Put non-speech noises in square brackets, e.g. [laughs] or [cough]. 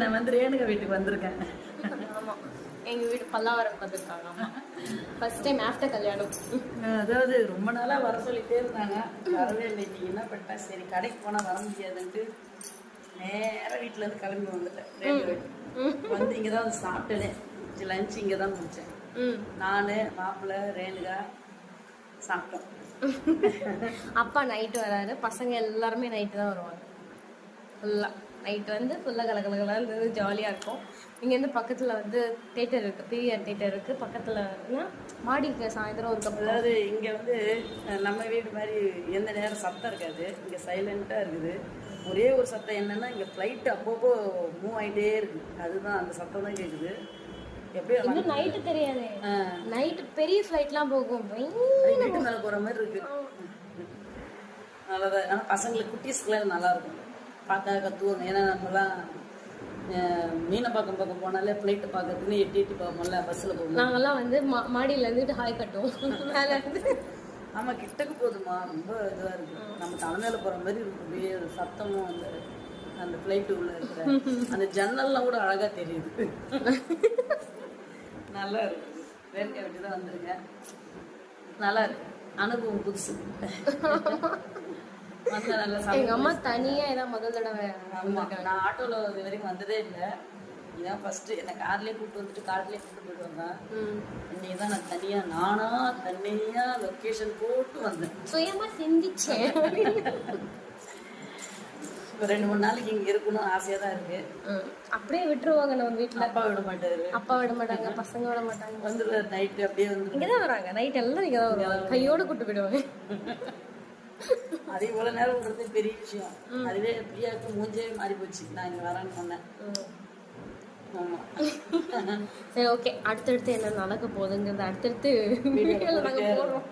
நான் வந்து ரேணுகா வீட்டுக்கு வந்திருக்கேன். ஆமா. எங்க வீடு பல்லாவரம் வந்திருக்காங்க ஆமா. ஃபர்ஸ்ட் டைம் ஆஃப்டர் கல்யாணம். அதாவது ரொம்ப நாளா வர சொல்லிட்டே இருந்தாங்க. வரவே இல்லை. இன்னைக்கு என்ன பண்ணிட்டேன் சரி கடைக்கு போனா வர முடியாதுன்ட்டு நேரா வீட்டுல இருந்து கிளம்பி வந்துட்டேன். ரேணுகா. வந்து இங்க தான் வந்து சாப்பிட்டேனே. லஞ்ச் இங்க தான் முடிச்சேன். நானு மாப்பிள்ளை ரேணுகா சாப்பிட்டோம். அப்பா நைட்டு வராரு. பசங்க எல்லாருமே நைட்டு தான் வருவாங்க. ஃபுல்லாக நைட் வந்து ஃபுல்லாக கலகலகலாம் இருந்தது ஜாலியாக இருக்கும். இங்கேருந்து பக்கத்தில் வந்து தேட்டர் இருக்குது பிவிஆர் தேட்டர் இருக்குது பக்கத்தில் மாடிக்கு சாயந்தரம் ஒரு கப் அதாவது இங்க வந்து நம்ம வீடு மாதிரி எந்த நேரம் சத்தம் இருக்காது. இங்க சைலண்டா இருக்குது. ஒரே ஒரு சத்தம் என்னன்னா இங்க ஃப்ளைட் அப்பப்போ மூவ் ஆயிட்டே இருக்கு. அதுதான் அந்த சத்தம் தான் கேக்குது. எப்படியும் இன்னும் நைட்டு தெரியாது. நைட்டு பெரிய ஃப்ளைட்லாம் போகும். வீட்டு மேல போற மாதிரி இருக்கு. நல்லதான் ஆனா பசங்களுக்கு குட்டீஸ்க்குலாம் நல்லா இருக்கும். பார்க்க கத்துவாங்க ஏன்னா நம்மலாம் மீனை பார்க்க போனாலே ஃப்ளைட்டை பார்க்கறதுன்னு எட்டி எட்டி பார்ப்போம்ல பஸ்ஸில் போகும்போது. நாங்கெல்லாம் வந்து மா மாடியில் இருந்துட்டு ஹாய் கட்டுவோம். மேலே இருந்து. ஆமா கிட்டக்கு போதுமா ரொம்ப இதுவா இருக்கு. நம்ம தலைமையில போற மாதிரி அப்படியே ஒரு சத்தமும் அந்த அந்த ஃப்ளைட் உள்ள இருக்கிற அந்த ஜன்னல்லாம் கூட அழகா தெரியுது. நல்லா இருக்கு. வேர்க்க விட்டு தான் வந்திருங்க நல்லா இருக்கு. அனுபவம் புதுசு. வந்தா நல்லா எங்க அம்மா தனியா ஏதாவது முதல் தடவை நான் ஆட்டோல இது வரைக்கும் வந்ததே இல்லை. இதான் ஃபர்ஸ்ட் என்னை கார்லயே கூப்பிட்டு வந்துட்டு கார்லயே கூப்பிட்டு போயிட்டு. இன்னைக்கு தான் நான் தனியா நானா தனியா லொக்கேஷன் போட்டு வந்தேன். சுயமா சிந்திச்சேன். ரெண்டு மூணு நாளைக்கு இங்க இருக்கணும் ஆசையா தான் இருக்கு. அப்படியே விட்டுருவாங்க நம்ம வீட்டுல. அப்பா விட மாட்டாரு. அப்பா விட மாட்டாங்க பசங்க விட மாட்டாங்க. வந்துடுவார் நைட்டு அப்படியே வந்து இங்கதான் வராங்க நைட் எல்லாம் இங்க தான் வருவாங்க கையோட கூட்டு போயிடுவாங்க. [laughs] அது இவ்வளவு நேரம் விடுறது பெரிய விஷயம். அதுவே பிரியாவுக்கு மூஞ்சே மாறி போச்சு. நான் இங்க வரேன்னு சொன்னேன். [laughs] சரி ஓகே அடுத்தடுத்து என்ன நடக்க போகுதுங்கிறது அடுத்தடுத்து வீடியோல நாங்க போடுறோம்.